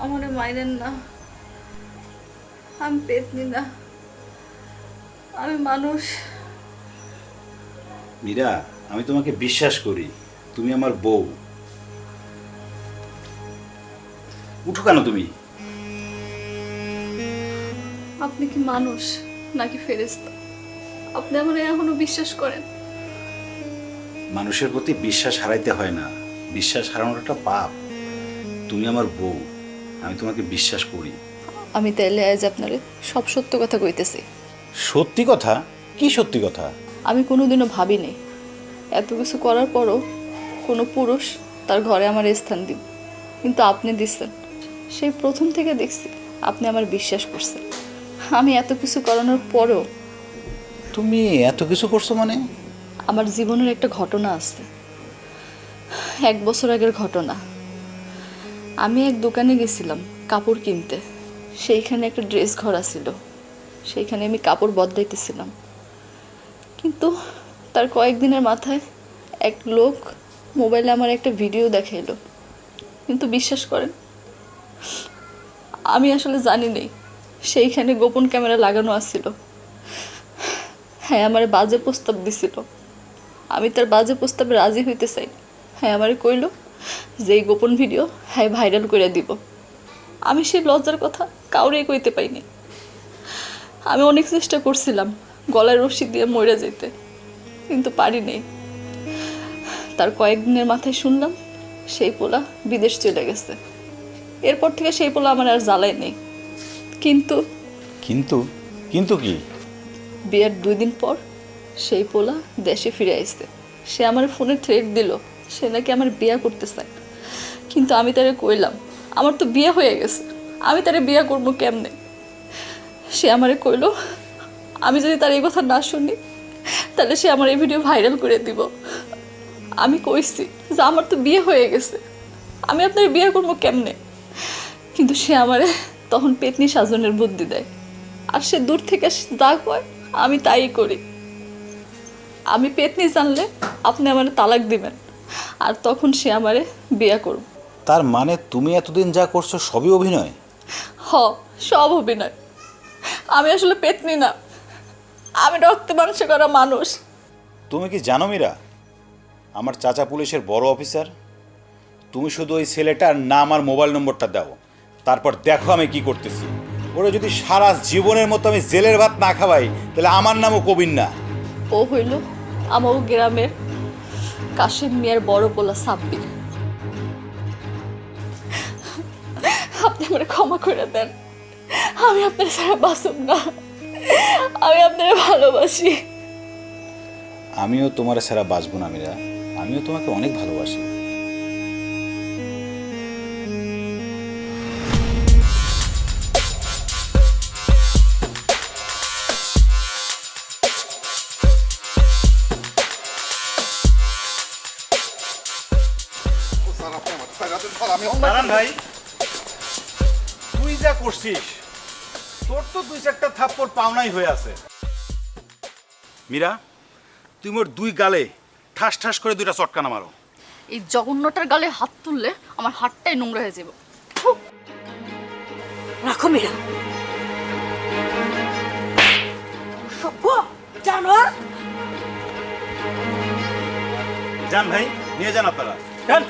আমারে মাইরেন না। আমি পেতনি না আমি মানুষ। মীরা আমি তোমাকে বিশ্বাস করি তুমি আমার বউ। উঠো কেন তুমি? আপনি কি মানুষ নাকি ফেরেস্তা আপনি আমার এখনও বিশ্বাস করেন? মানুষের প্রতি বিশ্বাস হারাইতে হয় না। বিশ্বাস হারানোর একটা পাপ। তুমি আমার বউ। আমি তোমাকে বিশ্বাস করি। আমি তাইলে আজ আপনারে সব সত্য কথা কইতেছি। সত্যি কথা? কি সত্যি কথা? আমি কোনোদিনও ভাবিনি। এত কিছু করার পরও কোনো পুরুষ তার ঘরে আমার স্থান দিব। কিন্তু আপনি দিচ্ছেন সেই প্রথম থেকে দেখছি আপনি আমার বিশ্বাস করছেন। আমি এত কিছু করানোর পরও তুমি এত কিছু করছ মানে? আমার জীবনের একটা ঘটনা আছে। এক বছর আগের ঘটনা। আমি এক দোকানে গেছিলাম, কাপড় কিনতে। সেইখানে একটা ড্রেস ঘর ছিল সেইখানে আমি কাপড় বদলাইতেছিলাম। কিন্তু তার কয়েকদিনের মাথায় এক লোক মোবাইলে আমার একটা ভিডিও দেখাইলো। কিন্তু বিশ্বাস করেন, আমি আসলে জানি নেই, সেইখানে গোপন ক্যামেরা লাগানো আছিল। হ্যাঁ আমার বাজে প্রস্তাব দিছিল। আমি তার বাজে প্রস্তাবে রাজি হইতে চাই। হ্যাঁ আমারে কইল যে এই গোপন ভিডিও হ্যাঁ ভাইরাল করে দিব। আমি সেই লজ্জার কথা কাউরেই কইতে পাইনি। আমি অনেক চেষ্টা করছিলাম গলায় রশি দিয়ে মরে যেতে কিন্তু পারি নেই। তার কয়েকদিনের মাথায় শুনলাম সেই পোলা বিদেশ চলে গেছে। এরপর থেকে সেই পোলা আমার আর জ্বালাই নেই। কিন্তু কিন্তু? কিন্তু কি? বিয়ের দুই দিন পর সেই পোলা দেশে ফিরে আসছে সে আমার ফোনে থ্রেট দিল। সে নাকি আমার বিয়ে করতে চায় কিন্তু আমি তারে কইলাম, আমার তো বিয়ে হয়ে গেছে, আমি তারে বিয়ে করব কেমনে? সে আমারে কইলো, আমি যদি তার এই কথা না শুনি, তাহলে সে আমার এই ভিডিও ভাইরাল করে দিব। আমি কইছি যে, আমার তো বিয়ে হয়ে গেছে, আমি আপনার বিয়ে করব কেমনে? কিন্তু সে আমারে তখন পেতনি সাজনের বুদ্ধি দেয়, আর সে দূর থেকে যা কয়, আমি তাই করি। আমি পেতনি জানলে আপনি আমার তালাক দিবেন। আর তখন সে আমারে বিয়া করব তার মানে তুমি এতদিন যা করছ সবই অভিনয়? হ সব অভিনয়। আমি আসলে পেতনি না। আমি রক্তে মাংস করা মানুষ। তুমি কি জানো মীরা? আমার চাচা পুলিশের বড় অফিসার। তুমি শুধু ওই ছেলেটার নাম আর মোবাইল নম্বরটা দাও। তারপর দেখো আমি কি করতেছি। ওরা যদি সারা জীবনের মতো আমি জেলের ভাত না খাওয়াই তাহলে আমার নামও কবির না। ও হইল আমার গ্রামের কাশিম মিয়ার বড় পোলা সাব্বির। আপনি আমার ক্ষমা করে দেন। আমি আপনার ছাড়া বাসুম না। আমি আপনার ভালোবাসি। আমিও তোমার সারা বাঁচবো না, মীরা। আমিও তোমাকে অনেক ভালোবাসি। ভাই। তুই যা করছিস তোর তো দুই চারটা থাপ্পড় পাওনাই হয়ে আছে। মীরা তুই মোর দুই গালে ঠাস ঠাস করে দুইটা চটকানা মারো। এই জঘন্যটার গালে হাত তুললে আমার হাতটাই নোংরা হয়ে যাবে। রাখো মেয়েরা সভ্য জানোয়ার। যান ভাই নিয়ে যান আপনারা। যান।